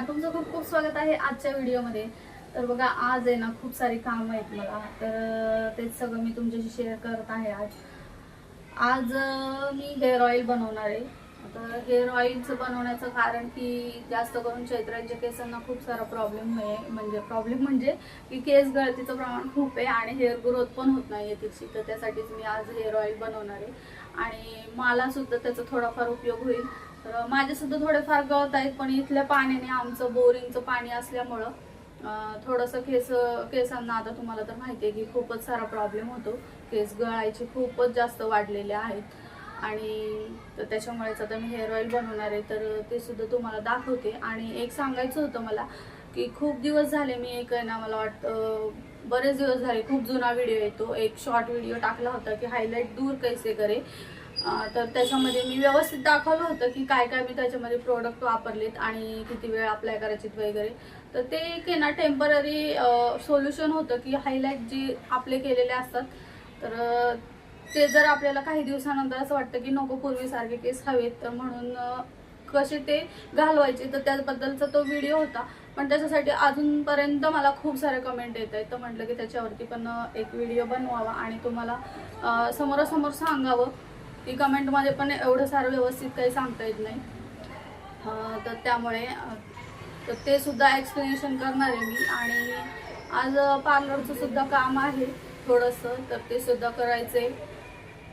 तुमचं खूप खूप स्वागत आहे आजच्या व्हिडिओमध्ये. तर बघा आज आहे ना खूप सारी कामं आहेत मला. तर तेच सगळं मी तुमच्याशी शेअर करत आहे आज. आज मी हेअर ऑइल बनवणार आहे. तर हेअर ऑइलचं बनवण्याचं कारण की जास्त करून चैत्रांच्या केसांना खूप सारा प्रॉब्लेम आहे. म्हणजे प्रॉब्लेम म्हणजे की केस गळतीचं प्रमाण खूप आहे आणि हेअर ग्रोथ पण होत नाही आहे तिची. तर त्यासाठीच मी आज हेअर ऑइल बनवणार आहे. आणि मला सुद्धा त्याचा थोडाफार उपयोग होईल. तर माझे सुद्धा थोडेफार गळत आहेत पण इथल्या पाण्याने आमचं बोरिंगचं पाणी असल्यामुळं थोडंसं केस केसांना आता तुम्हाला तर माहिती आहे की खूपच सारा प्रॉब्लेम होतो. केस गळायचे खूपच जास्त वाढलेले आहेत आणि तर त्याच्यामुळेच आता मी हेअर ऑइल बनवणार आहे. तर ते सुद्धा तुम्हाला दाखवते. आणि एक सांगायचं होतं मला की खूप दिवस झाले मी एक आहे ना मला वाटतं बरेच दिवस झाले खूप जुना व्हिडिओ येतो. एक शॉर्ट व्हिडिओ टाकला होता की हायलाईट दूर कैसे करे. तर त्याच्यामध्ये मी व्यवस्थित दाखवलं होतं की काय काय मी त्याच्यामध्ये प्रोडक्ट वापरलेत आणि किती वेळ अप्लाय करायचे वगैरे. तर ते एक ना टेंपररी सोल्युशन होतं की हायलाईट जे आपले केलेले असतात. तर ते जर आपल्याला काही दिवसानंतर असं वाटतं की नको पूर्वीसारखे केस हवेत तर म्हणून कसे ते घालवायचे तर त्याबद्दलचा तो व्हिडिओ होता. पण त्याच्यासाठी अजूनपर्यंत मला खूप सारे कमेंट येत आहेत. तर म्हटलं की त्याच्यावरती पण एक व्हिडिओ बनवावा आणि तुम्हाला समोरासमोर सांगावं. की कमेंटमध्ये पण एवढं सारं व्यवस्थित काही सांगता येत नाही. तर त्यामुळे तर ते सुद्धा एक्सप्लेनेशन करणार आहे मी. आणि आज पार्लरचं सुद्धा काम आहे थोडंसं तर ते सुद्धा करायचंय.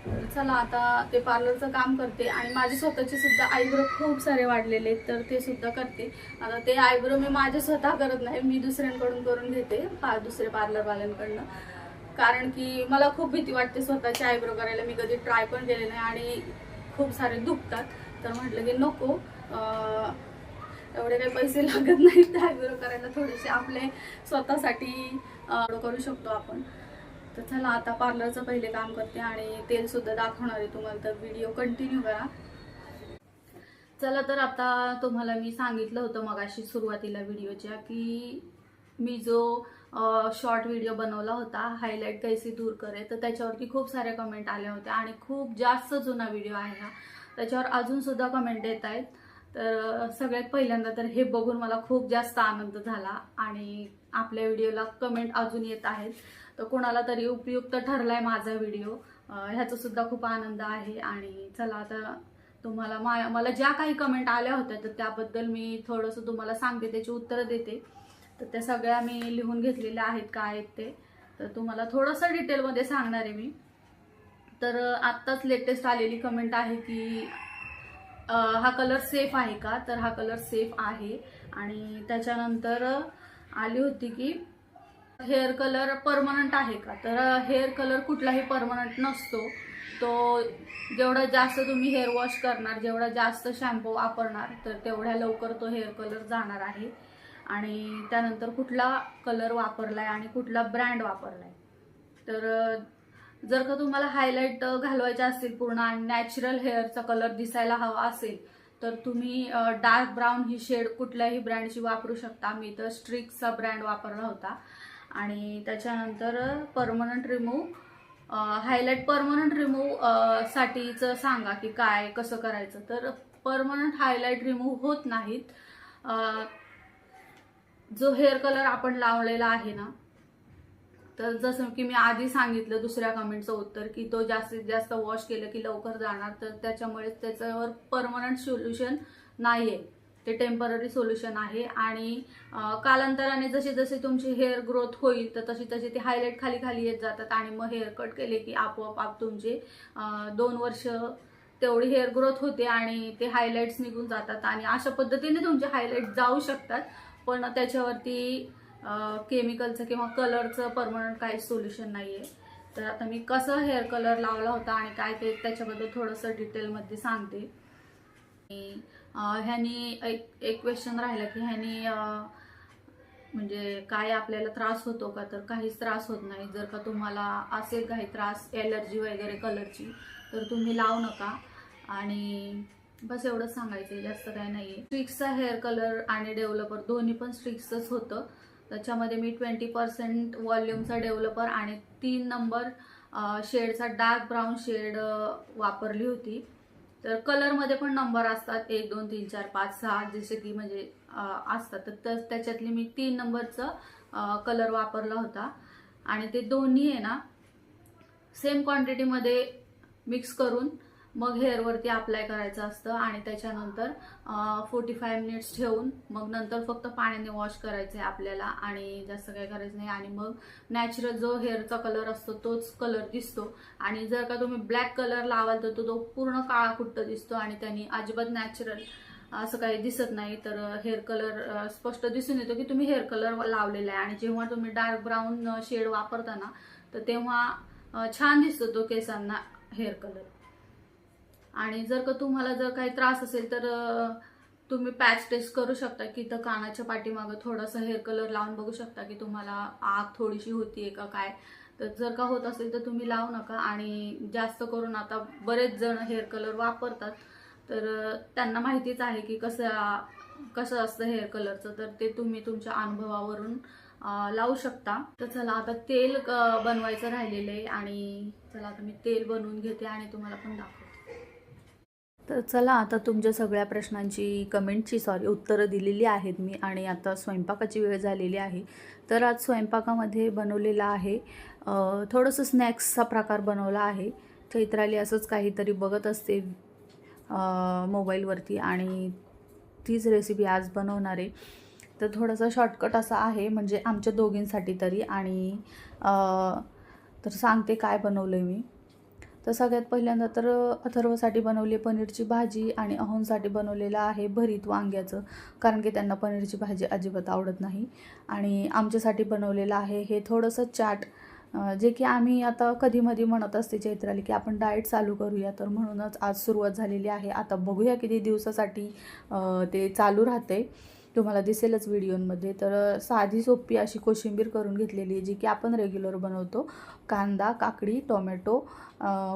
तर चला आता ते पार्लरचं काम करते. आणि माझे स्वतःचे सुद्धा आयब्रो खूप सारे वाढलेले आहेत तर ते सुद्धा करते. आता ते आयब्रो मी माझे स्वतः करत नाही मी दुसऱ्यांकडून करून घेते पा दुसरे पार्लरवाल्यांकडनं कारण की मला खूप भीती वाटते स्वतःचे आयब्रो करायला. मी कधी ट्राय पण केले नाही आणि खूप सारे दुखतात. तर म्हटलं की नको. एवढे काही पैसे लागत नाहीत आयब्रो करायला. थोडेसे आपले स्वतःसाठी करू शकतो आपण. तर चला आता पार्लरचं पहिले काम करते आणि तेलसुद्धा दाखवणार आहे तुम्हाला. तर व्हिडिओ कंटिन्यू करा. चला तर आता तुम्हाला मी सांगितलं होतं मगाशी सुरुवातीला व्हिडिओच्या की मी जो शॉर्ट व्हिडिओ बनवला होता हायलाईट कैसी दूर करे तर त्याच्यावरती खूप साऱ्या कमेंट आल्या होत्या आणि खूप जास्त जुना व्हिडिओ आहे हा. त्याच्यावर अजूनसुद्धा कमेंट येत आहेत. तर सगळ्यात पहिल्यांदा तर हे बघून मला खूप जास्त आनंद झाला आणि आपल्या व्हिडिओला कमेंट अजून येत आहेत. तर कोणाला तरी उपयुक्त ठरला आहे माझा व्हिडिओ ह्याचासुद्धा खूप आनंद आहे आणि चला आता तुम्हाला मा मला ज्या काही कमेंट आल्या होत्या तर त्याबद्दल मी थोडंसं तुम्हाला सांगते त्याची उत्तरं देते. तर त्या सगळ्या मी लिहून घेतलेल्या आहेत काय आहेत ते. तर तुम्हाला थोडंसं डिटेलमध्ये सांगणार आहे मी. तर आत्ताच लेटेस्ट आलेली कमेंट आहे की हा कलर सेफ आहे का? तर हा कलर सेफ आहे. आणि त्याच्यानंतर आली होती की हेअर कलर परमनंट आहे का? तर हेअर कलर कुठलाही परमनंट नसतो. तो जेवढा जास्त तुम्ही हेअर वॉश करणार जेवढा जास्त शॅम्पू वापरणार तर तेवढ्या लवकर तो हेअर कलर जाणार आहे. आणि त्यानंतर कुठला कलर वापरलाय आणि कुठला ब्रँड वापरलाय. तर जर का तुम्हाला हायलाईट घालवायचे असतील पूर्ण आणि नॅचरल हेअरचा कलर दिसायला हवा असेल तर तुम्ही डार्क ब्राऊन ही शेड कुठल्याही ब्रँडची वापरू शकता. मी तर स्ट्रिक्सचा ब्रँड वापरला होता. आणि त्याच्यानंतर permanent remove highlight permanent remove साठीचं सांगा की काय कसं करायचं. तर परमनंट हायलाईट रिमूव्ह होत नाहीत. जो हेअर कलर आपण लावलेला आहे ना तर जसं की मी आधी सांगितलं दुसऱ्या कमेंटचं उत्तर की तो जास्तीत जास्त वॉश केलं की लवकर जाणार तर त्याच्यामुळे त्याच्यावर परमनंट सोल्युशन नाही आहे ते टेंपररी सोल्युशन आहे. आणि कालांतराने जशी जशी तुमची हेअर ग्रोथ होईल तर तशी तशी ते हायलाईट खाली खाली येत जातात आणि मग हेअर कट केले की आपोआप आप तुमचे दोन वर्ष तेवढी हेअर ग्रोथ होते आणि ते हायलाईट्स निघून जातात आणि अशा पद्धतीने तुमचे हायलाईट जाऊ शकतात. पण त्याच्यावरती केमिकलचं किंवा कलरचं परमनंट काही सोल्युशन नाही आहे तर आता मी कसं हेअर कलर लावला होता आणि काय ते त्याच्याबद्दल थोडंसं डिटेलमध्ये सांगते. ह्यानी एक एक क्वेश्चन राहिला की ह्यानी म्हणजे काय आपल्याला त्रास होतो का? तर काहीच त्रास होत नाही. जर का तुम्हाला असेल काही त्रास एलर्जी वगैरे कलरची तर तुम्ही लावू नका. आणि बस एवढंच सांगायचं जास्त काय नाही आहे स्ट्रिक्सचा हेअर कलर आणि डेव्हलपर दोन्ही पण स्ट्रिक्सच होतं. त्याच्यामध्ये मी ट्वेंटी पर्सेंट वॉल्यूमचा डेव्हलपर आणि तीन नंबर शेडचा डार्क ब्राऊन शेड वापरली होती. तर कलरमध्ये पण नंबर असतात एक दोन तीन चार पाच सहा जसे की म्हणजे असतात. तर त्याच्यातली मी तीन नंबरचं कलर वापरला होता. आणि ते दोन्ही आहे ना सेम क्वांटिटीमध्ये मिक्स करून मग हेअरवरती अप्लाय करायचं असतं आणि त्याच्यानंतर फोर्टी फाय मिनिट्स ठेवून मग नंतर फक्त पाण्याने वॉश करायचं आहे आपल्याला आणि जास्त काही करायचं नाही. आणि मग नॅचरल जो हेअरचा कलर असतो तोच कलर दिसतो. आणि जर का तुम्ही ब्लॅक कलर लावाल तर तो तो पूर्ण काळा कुट्ट दिसतो आणि त्यांनी अजिबात नॅचरल असं काही दिसत नाही. तर हेअर कलर स्पष्ट दिसून येतो की तुम्ही हेअर कलर लावलेला आहे. आणि जेव्हा तुम्ही डार्क ब्राऊन शेड वापरताना तर तेव्हा छान दिसतो तो केसांना हेअर कलर आणि जर का तुम्हाला जर काही त्रास असेल तर तुम्ही पॅच टेस्ट करू शकता की तर कानाच्या पाठीमागं थोडासा हेअर कलर लावून बघू शकता की तुम्हाला आग थोडीशी होतीये का काय. तर जर का होत असेल तर तुम्ही लावू नका आणि जास्त करून आता बरेच जण हेअर कलर वापरतात. तर त्यांना माहितीच आहे की कसं कसं असतं हेअर कलरचं तर ते तुम्ही तुमच्या अनुभवावरून लावू शकता. तर चला आता तेल बनवायचं राहिलेलं आहे आणि चला आता मी तेल बनवून घेते आणि तुम्हाला पण दाखवते. तर चला आता तुमच्या सगळ्या प्रश्नांची कमेंटची सॉरी उत्तरं दिलेली आहेत मी आणि आता स्वयंपाकाची वेळ झालेली आहे. तर आज स्वयंपाकामध्ये बनवलेला आहे थोडंसं स्नॅक्सचा प्रकार बनवला आहे. चैत्राली असंच काहीतरी बघत असते मोबाईलवरती आणि तीच रेसिपी आज बनवणार आहे. तर थोडासा शॉर्टकट असा आहे म्हणजे आमच्या दोघींसाठी तरी आणि तर सांगते काय बनवलं आहे मी. तर सगळ्यात पहिल्यांदा तर अथर्वसाठी बनवली पनीरची भाजी आणि अहोंसाठी बनवलेलं आहे भरीत वांग्याचं कारण की त्यांना पनीरची भाजी अजिबात आवडत नाही. आणि आमच्यासाठी बनवलेलं आहे हे थोडंसं चाट जे की आम्ही आता कधीमधी म्हणत असते चैत्राली की आपण डाएट चालू करूया. तर म्हणूनच आज सुरुवात झालेली आहे. आता बघूया किती दिवसासाठी ते चालू राहते. तुम्हाला दिसेलच व्हिडिओमध्ये तर साधी सोपी अशी कोशिंबीर करून घेतलेली आहे जी की आपण रेग्युलर बनवतो कांदा काकडी टोमॅटो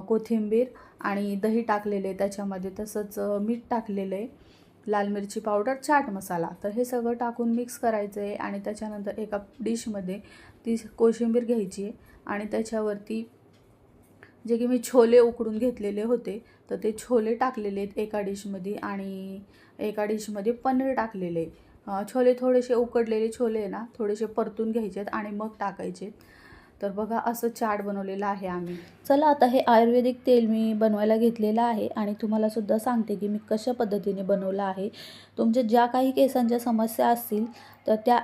कोथिंबीर आणि दही टाकलेले आहे त्याच्यामध्ये तसंच मीठ टाकलेलं आहे लाल मिरची पावडर चाट मसाला तर हे सगळं टाकून मिक्स करायचं आहे आणि त्याच्यानंतर एका डिशमध्ये ती कोशिंबीर घ्यायची आहे आणि त्याच्यावरती जे की मी छोले उकडून घेतलेले होते तर ते छोले टाकलेले आहेत एका डिशमध्ये आणि एका डिशमध्ये पनीर टाकलेले आहे. छोले थोडेसे उकडलेले छोले आहे ना थोडेसे परतून घ्यायचे आहेत आणि मग टाकायचे तर बघा असं चाट बनवलेलं आहे आम्ही. चला आता हे आयुर्वेदिक तेल मी बनवायला घेतलेलं आहे आणि तुम्हाला सुद्धा सांगते की मी कशा पद्धतीने बनवलं आहे. तुमच्या ज्या काही केसांच्या समस्या असतील तर त्या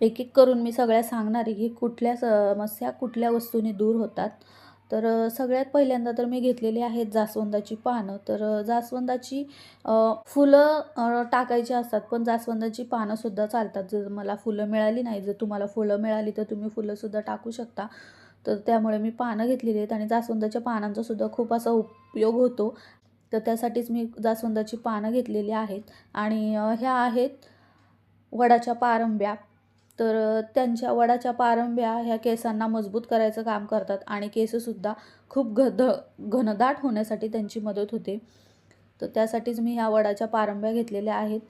एक एक करून मी सगळ्या सांगणार आहे की कुठल्या समस्या कुठल्या वस्तूने दूर होतात. तर सगळ्यात पहिल्यांदा तर मी घेतलेली आहेत जास्वंदाची पानं. तर जास्वंदाची फुलं टाकायची असतात पण जास्वंदाची पानंसुद्धा चालतात. जर मला फुलं मिळाली नाही जर तुम्हाला फुलं मिळाली तर तुम्ही फुलंसुद्धा टाकू शकता. तर त्यामुळे मी पानं घेतलेली आहेत आणि जास्वंदाच्या पानांचासुद्धा खूप असा उपयोग होतो. तर त्यासाठीच मी जास्वंदाची पानं घेतलेली आहेत. आणि ह्या आहेत वडाच्या पारंब्या. तर त्यांच्या वडाच्या पारंब्या ह्या केसांना मजबूत करायचं काम करतात आणि केससुद्धा खूप घध घनदाट होण्यासाठी त्यांची मदत होते. तर त्यासाठीच मी ह्या वडाच्या पारंब्या घेतलेल्या आहेत.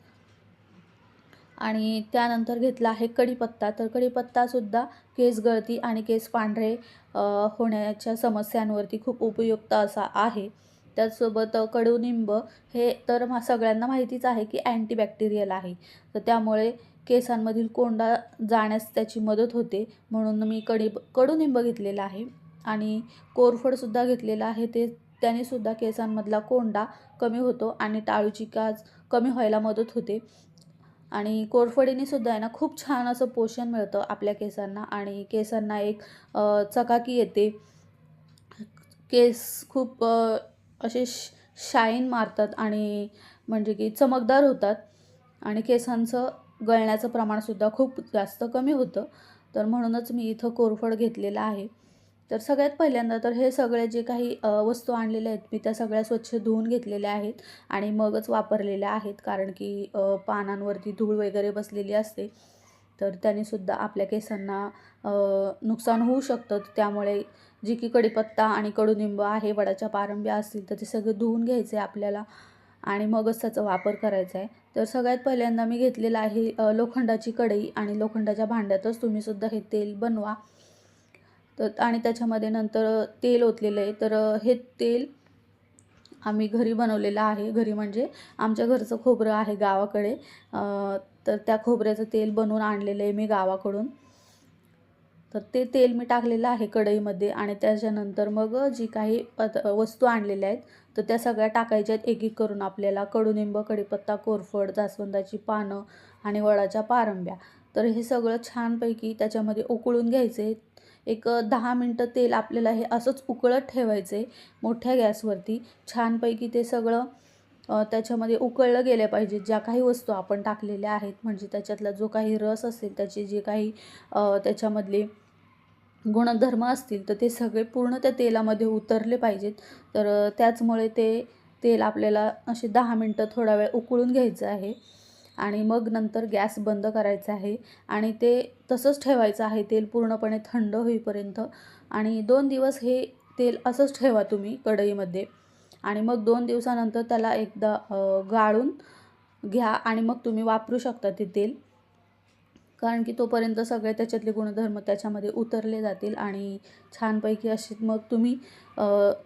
आणि त्यानंतर घेतला आहे कढीपत्ता. तर कढीपत्तासुद्धा केस गळती आणि केस पांढरे होण्याच्या समस्यांवरती खूप उपयुक्त असा आहे. त्याचसोबत कडुनिंब हे तर मा सगळ्यांना माहितीच आहे की अँटीबॅक्टेरियल आहे. तर त्यामुळे केसांमधील कोंडा जाण्यास त्याची मदत होते म्हणून मी कडी कडुनिंब घेतलेला आहे आणि कोरफडसुद्धा घेतलेलं आहे. ते त्यानेसुद्धा केसांमधला कोंडा कमी होतो आणि टाळूची काज कमी व्हायला मदत होते. आणि कोरफडीनेसुद्धा आहे ना खूप छान असं पोषण मिळतं आपल्या केसांना आणि केसांना एक चकाकी येते. केस खूप असे श शाईन मारतात आणि म्हणजे की चमकदार होतात आणि केसांचं गळण्याचं प्रमाणसुद्धा खूप जास्त कमी होतं. तर म्हणूनच मी इथं कोरफड घेतलेलं आहे. तर सगळ्यात पहिल्यांदा तर हे सगळे जे काही वस्तू आणलेल्या आहेत मी त्या सगळ्या स्वच्छ धुवून घेतलेल्या आहेत आणि मगच वापरलेल्या आहेत. कारण की पानांवरती धूळ वगैरे बसलेली असते. तर त्यानेसुद्धा आपल्या केसांना नुकसान होऊ शकतं. त्यामुळे जी की कढीपत्ता आणि कडुनिंब आहे वडाच्या पारंब्या असतील तर ते सगळं धुवून घ्यायचं आहे आपल्याला. आणि मगच त्याचा वापर करायचा आहे. तर सगळ्यात पहिल्यांदा मी घेतलेलं आहे लोखंडाची कढई आणि लोखंडाच्या भांड्यातच तुम्हीसुद्धा हे तेल बनवा. तर आणि त्याच्यामध्ये नंतर तेल ओतलेलं आहे. तर हे तेल आम्ही घरी बनवलेलं आहे. घरी म्हणजे आमच्या घरचं खोबरं आहे गावाकडे. तर त्या खोबऱ्याचं तेल बनवून आणलेलं आहे मी गावाकडून. तर ते तेल मी टाकलेलं आहे कढईमध्ये आणि त्याच्यानंतर मग जी काही पद वस्तू आणलेल्या आहेत तर त्या सगळ्या टाकायच्या आहेत एक एक करून आपल्याला. कडुनिंब कढीपत्ता कोरफड जास्वंदाची पानं आणि वडाच्या पारंब्या. तर हे सगळं छानपैकी त्याच्यामध्ये उकळून घ्यायचे. एक दहा मिनटं तेल आपल्याला हे असंच उकळत ठेवायचं आहे मोठ्या गॅसवरती. छानपैकी ते सगळं त्याच्यामध्ये उकळलं गेलं पाहिजे. ज्या काही वस्तू आपण टाकलेल्या आहेत म्हणजे त्याच्यातला जो काही रस असेल त्याचे जे काही त्याच्यामधले गुणधर्म असतील तर ते सगळे पूर्ण त्या तेलामध्ये उतरले पाहिजेत. तर त्याचमुळे ते तेल आपल्याला असे दहा मिनटं थोडा वेळ उकळून घ्यायचं आहे. आणि मग नंतर गॅस बंद करायचा आहे. आणि ते तसंच ठेवायचं आहे. तेल पूर्णपणे थंड होईपर्यंत. आणि दोन दिवस हे तेल असंच ठेवा तुम्ही कढईमध्ये. आणि मग दोन दिवसानंतर त्याला एकदा गाळून घ्या आणि मग तुम्ही वापरू शकता ते तेल. कारण की तोपर्यंत सगळे त्याच्यातले गुणधर्म त्याच्यामध्ये उतरले जातील आणि छानपैकी असे मग तुम्ही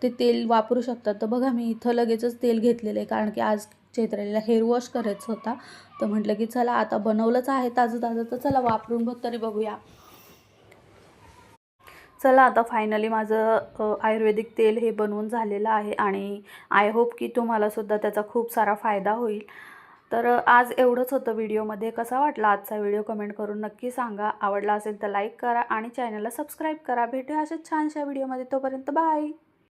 ते तेल वापरू शकता. तर बघा मी इथं लगेचच तेल घेतलेलं आहे. कारण की आज चैत्रालीला हेअर वॉश करायचं होता. तर म्हटलं की चला आता बनवलंच आहे ताजं ताजं तर चला वापरून बघ तरी बघूया. चला आता फायनली माझं आयुर्वेदिक तेल हे बनवून झालेलं आहे आणि आय होप की तुम्हालासुद्धा त्याचा खूप सारा फायदा होईल. तर आज एवढंच होतं व्हिडिओमध्ये. कसा वाटला आजचा व्हिडिओ कमेंट करून नक्की सांगा. आवडला असेल तर लाईक करा आणि चॅनलला सबस्क्राईब करा. भेटूया अशाच छानशा व्हिडिओमध्ये. तोपर्यंत बाय